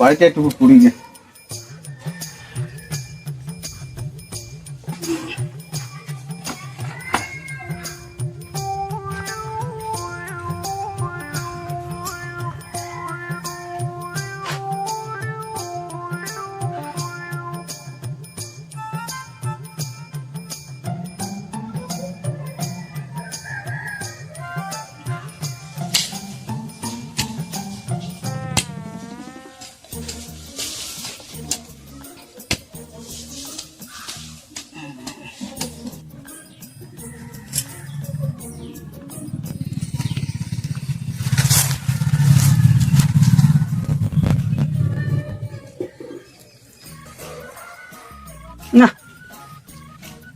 বাড়িতে একটু পুরি গে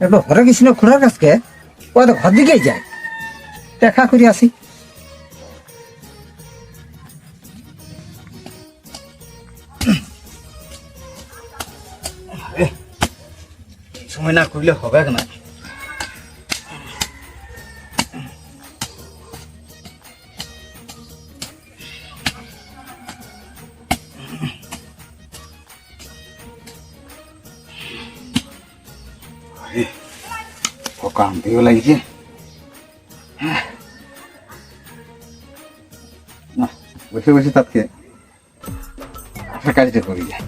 একটু হরে কৃষ্ণ খুড়ার কাছকে ও তো ঘর দিকেই যায়। দেখা করে আসি। সময় না করলে হবে না দিয়ে লাগিছে না বসে বসে তাতকে একটা কাজটা করি। যায়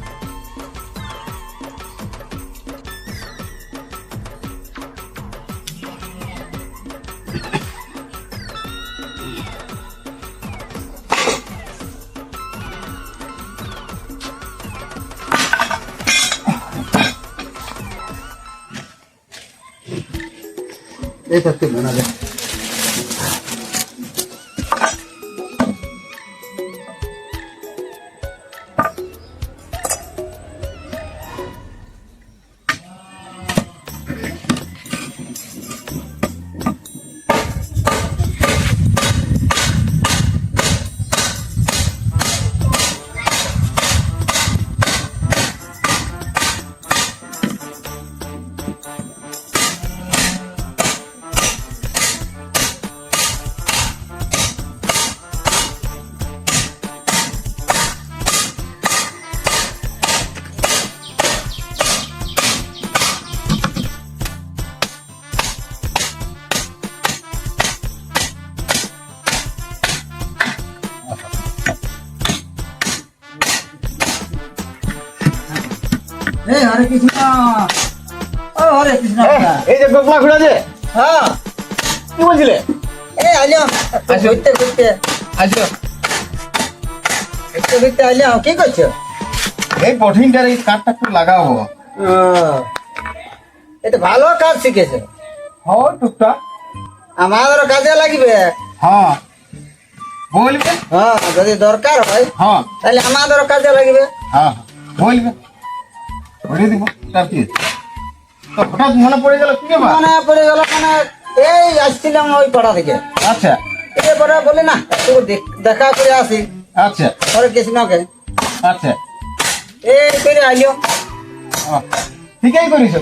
এই থাকতে না হরে কৃষ্ণ। ও হরে কৃষ্ণ এই যে গোপলা ঘোড়া যে হ্যাঁ। কি বলছিলে? এ আইলাম ঘুরতে ঘুরতে। আসো। ঘুরতে ঘুরতে আইলাম কি করছ? এই কঠিনটার এই কাঠটা একটু লাগাবো ও, এটা ভালো কাজ শিখেছো। হ্যাঁ টুকটাক। আমাদেরও কাজে লাগবে। হ্যাঁ। বলবে? হ্যাঁ যদি দরকার হয় হ্যাঁ। তাহলে আমাদেরও কাজে লাগবে। হ্যাঁ। বলবে? ভরে দিব তার কি তো হঠাৎ মনে পড়ে গেল কি মনে পড়ে গেল মানে এই আসছিলাম ওই পাড়া থেকে। আচ্ছা। এরপরে বলি না দেখা করে আসি। আচ্ছা। কৃষ্ণকে আচ্ছা। এই করে আইলো। ও, ঠিকই করিস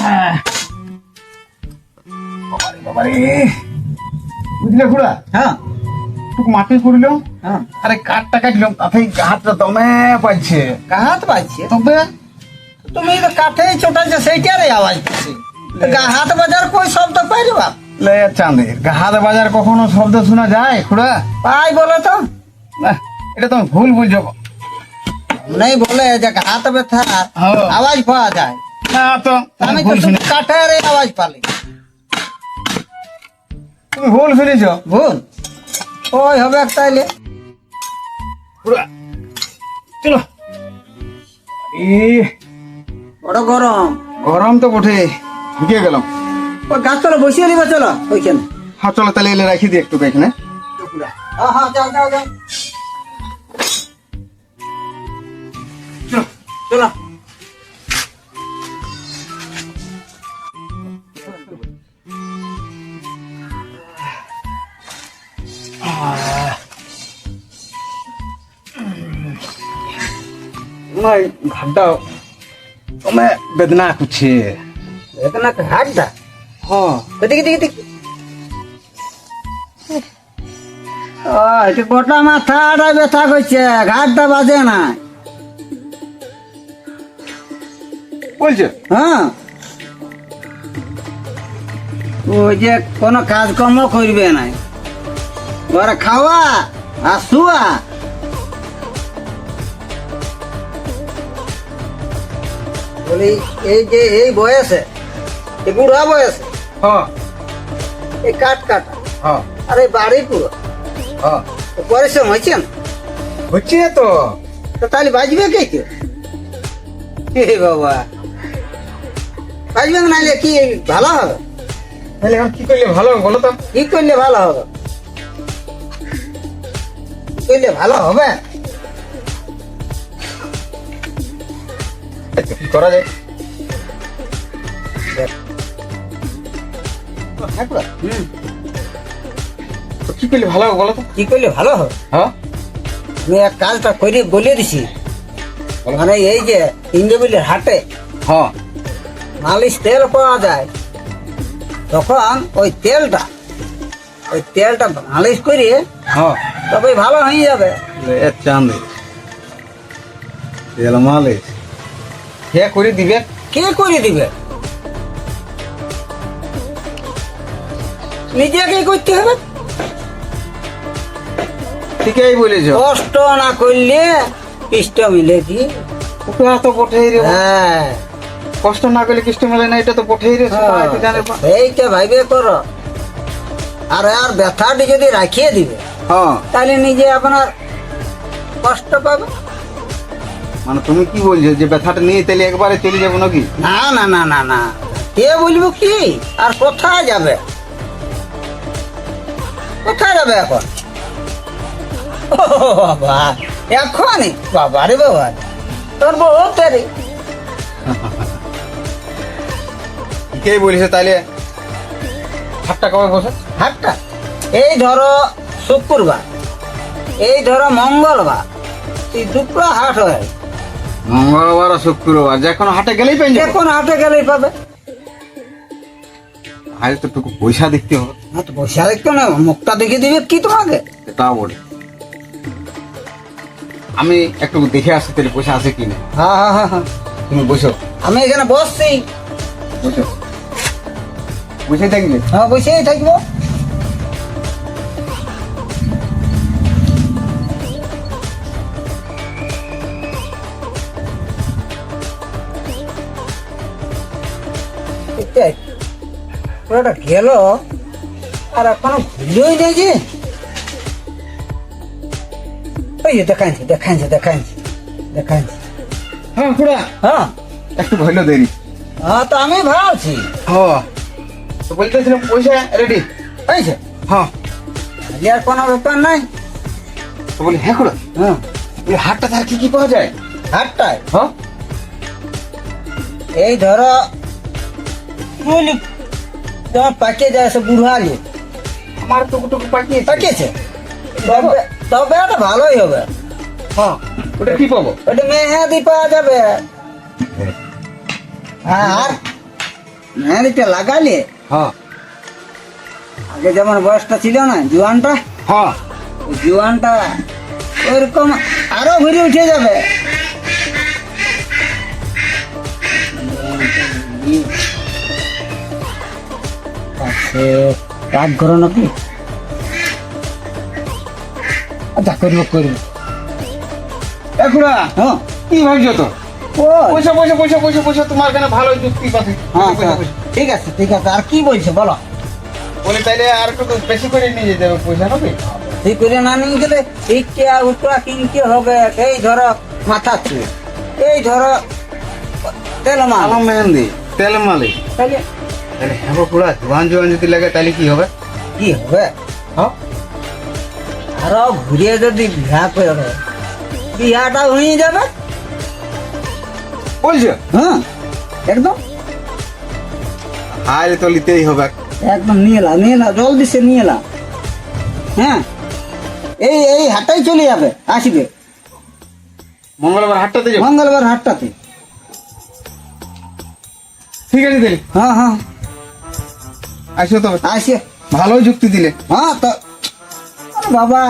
হ্যাঁ বাবারে বুঝলে খুড়া? হ্যাঁ। মাটি করলাম হ্যাঁ আরে কাঠটা কাটলাম তাতেই হাতটা দমে পাচ্ছে। কাহাত পাইছে তবে তুমি তো কাঠে ছোটাইছো সেইটারে আওয়াজ পাচ্ছি হাত বাজার কই শব্দ পাইরে বাপ? লে চাঁদের হাত বাজার কখনো শব্দ শোনা যায় খুড়া? পাই বলে তো। না এটা তুমি ভুল বুঝছ। নেই বলে যে হাত ব্যথা হ্যাঁ। আওয়াজ পাওয়া যায়। না তো তুমি আমি তো কাঠের আওয়াজ পালি। তুমি ভুল শুনেছ। ভুল? ওই হবে তাইলে। চলো। এ বড় গরম। গরম তো বটে ঢুকে গেলাম। ওই গাছ চলো বসিয়ে নিবা চলো ওইখানে। হ্যাঁ চলো তাহলে এলে রাখি দিই একটু এখানে হ্যাঁ হ্যাঁ যাও যাও যাও। চলো চলো। না ঘাটটা তুমি বেদনা করছে। এখানে হাটটা হ্যাঁ। দেখি দেখি দেখি গোটা মাথাটা ব্যথা করছে ঘাটটা বাজে না। বলছে? হ্যাঁ। ওই যে কোনো কাজকর্ম করবে না। ঘরে খাওয়া আর শুয়া। বলি এই যে এই বয়সে এই বুড়া বয়সে হ্যাঁ। এই কাঠ কাটা হ্যাঁ। আর বাড়ি পুরো। হ্যাঁ। পরিশ্রম হয়েছে না? হচ্ছে তো। তাহলে বাজবে কে কেউ? হে বাবা। বাজবে না নাহলে কি ভালো হবে? তাহলে এখন কি করলে ভালো হবে বলো তো? কি করলে ভালো হবে? করলে ভালো হবে? কি করা যায়। হুম, কি করলে ভালো হবে বলো তো? কি করলে ভালো হবে? হ্যাঁ। আমি এক কাজটা করে বলে দিছি। মানে এই যে ইন্দ্রবিলের হাটে হ্যাঁ। মালিশ তেল পাওয়া যায়। তখন ওই তেলটা ওই তেলটা মালিশ করিয়ে হ্যাঁ। তবে ভালো হয়ে যাবে। চাঁদে। তেল মালে কে করে দিবে? কে করে দিবে? নিজেকে করতে হবে। ঠিকই বলেছ। কষ্ট না করলে ইষ্ট মিলে কি ওটা তো বটেই রে। হ্যাঁ। কষ্ট না করলে কৃষ্ণ মেলে না এটা তো বটেই রে বা। এইটা ভাইবে করো। আর আর ব্যথাটি যদি রাখিয়ে দিবে হ্যাঁ। তাহলে নিজে আপনার কষ্ট পাবে। মানে তুমি কি বলছো যে ব্যথাটা নিয়ে তাহলে একবারে চলে যাব নাকি? না না না না না। কে বলব কি? আর কোথায় যাবে? কোথায় যাবে এখন? বাবা এখনই? বাবা রে বাবা তোর বউ তেরি। ঠিকই বলেছে তাহলে? ঠাট্টা কবে বসে? হাটটা এই ধরো শুক্রবার এই ধরো মঙ্গলবার এই দুটো হাট হয় মঙ্গলবার আর শুক্রবার যে কোনো হাটে গেলেই যে কোনো হাটে গেলেই পাবে। আজ তো টুকু পয়সা দেখতে হবে। না তো পয়সা দেখতো না মুখটা দেখে দিবে কি তোমাকে? তাও বলে আমি একটু দেখে আসি তাহলে পয়সা আছে কি না হ্যাঁ হ্যাঁ হ্যাঁ হ্যাঁ। তুমি বসো। আমি এখানে বসছি। বসো। বসে থাকবে? হ্যাঁ বসেই থাকব। এটাই পুরোটা গেল? আর এখনও ঘুরলেই নেই যে। ওই যে দেখাইছে দেখাইছে দেখাইছে দেখাইছে হ্যাঁ খুড়া হ্যাঁ। একটু হইল দেরি হ্যাঁ তো আমি ভাবছি। হ্যাঁ তো বলতেছিলাম পয়সা রেডি হয়েছে হ্যাঁ আর কোনো ব্যাপার নাই। তো বলি হ্যাঁ খুড়া হ্যাঁ। ওই হাটটা তার কি কি পাওয়া যায়? হাটটায়? হ্যাঁ এই ধরো সে বুড়ালি আমার টুকু টুকু পাকিয়ে পাকিয়েছে। তবে তবে এটা ভালোই হবে। হ্যাঁ ওটা কি পাবো? ওটা মেহেদি পাওয়া যাবে। হ্যাঁ আর মেহেদিটা লাগালে হ্যাঁ। আগে যেমন বয়সটা ছিল না জুয়ানটা? হ্যাঁ। ওই জুয়ানটা ওইরকম আরও ঘুরে উঠে যাবে। পাশে রাত ঘর নাকি আচ্ছা করব করব। এ হ্যাঁ। কি ভাবছ তো? পয়সা পয়সা পয়সা পয়সা পয়সা তোমার কেন ভালো যুক্তি পাচ্ছে। হ্যাঁ হ্যাঁ। ঠিক আছে ঠিক আছে আর কি বলছো বলো। বলে তাইলে আর একটু বেশি করে নিয়ে যেতে হবে পয়সা নাকি? ঠিক করে না নিয়ে গেলে ইটকে আর উঠা কিনতে হবে এই ধরো মাথা চুল এই ধরো তেল মাল। আলো মেহেন্দি তেল মালে তাহলে তাহলে হ্যাঁ খুড়া জোয়ান জোয়ান যদি লাগে তাহলে কি হবে? কি হবে? হ্যাঁ আরও ঘুরিয়ে যদি বিয়া করে বিয়াটা হয়ে যাবে? বলছো? হ্যাঁ একদম। হারে তো নিতেই হবে। একদম নিয়ে এলাম নিয়ে এলাম জলদি সে নিয়ে এলাম হ্যাঁ এই এই হাটটাই চলে যাবে আসবে। মঙ্গলবার হাটটাতে মঙ্গলবার হাটটাতে। ঠিক আছে তাহলে। হ্যাঁ হ্যাঁ। আসো তবে আসে। ভালো যুক্তি দিলে। হ্যাঁ তো বাবা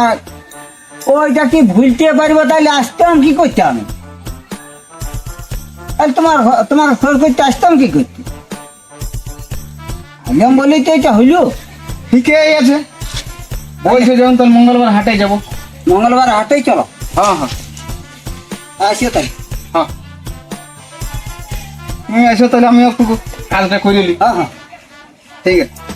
ওইটা কি ভুলতে পারব তাহলে আসতাম কি করতে আমি? তোমার তোমার ঘর করতে আসতাম কি করতে? আমি বলি তো এটা হইল। ঠিকই আছে। বলছে যখন তাহলে মঙ্গলবার হাটে যাব। মঙ্গলবার হাটেই চলো। হ্যাঁ হ্যাঁ। আসিও তাই হ্যাঁ। তুমি তাহলে আমি একটু কাজটা করে নিই। হ্যাঁ হ্যাঁ। ঠিক আছে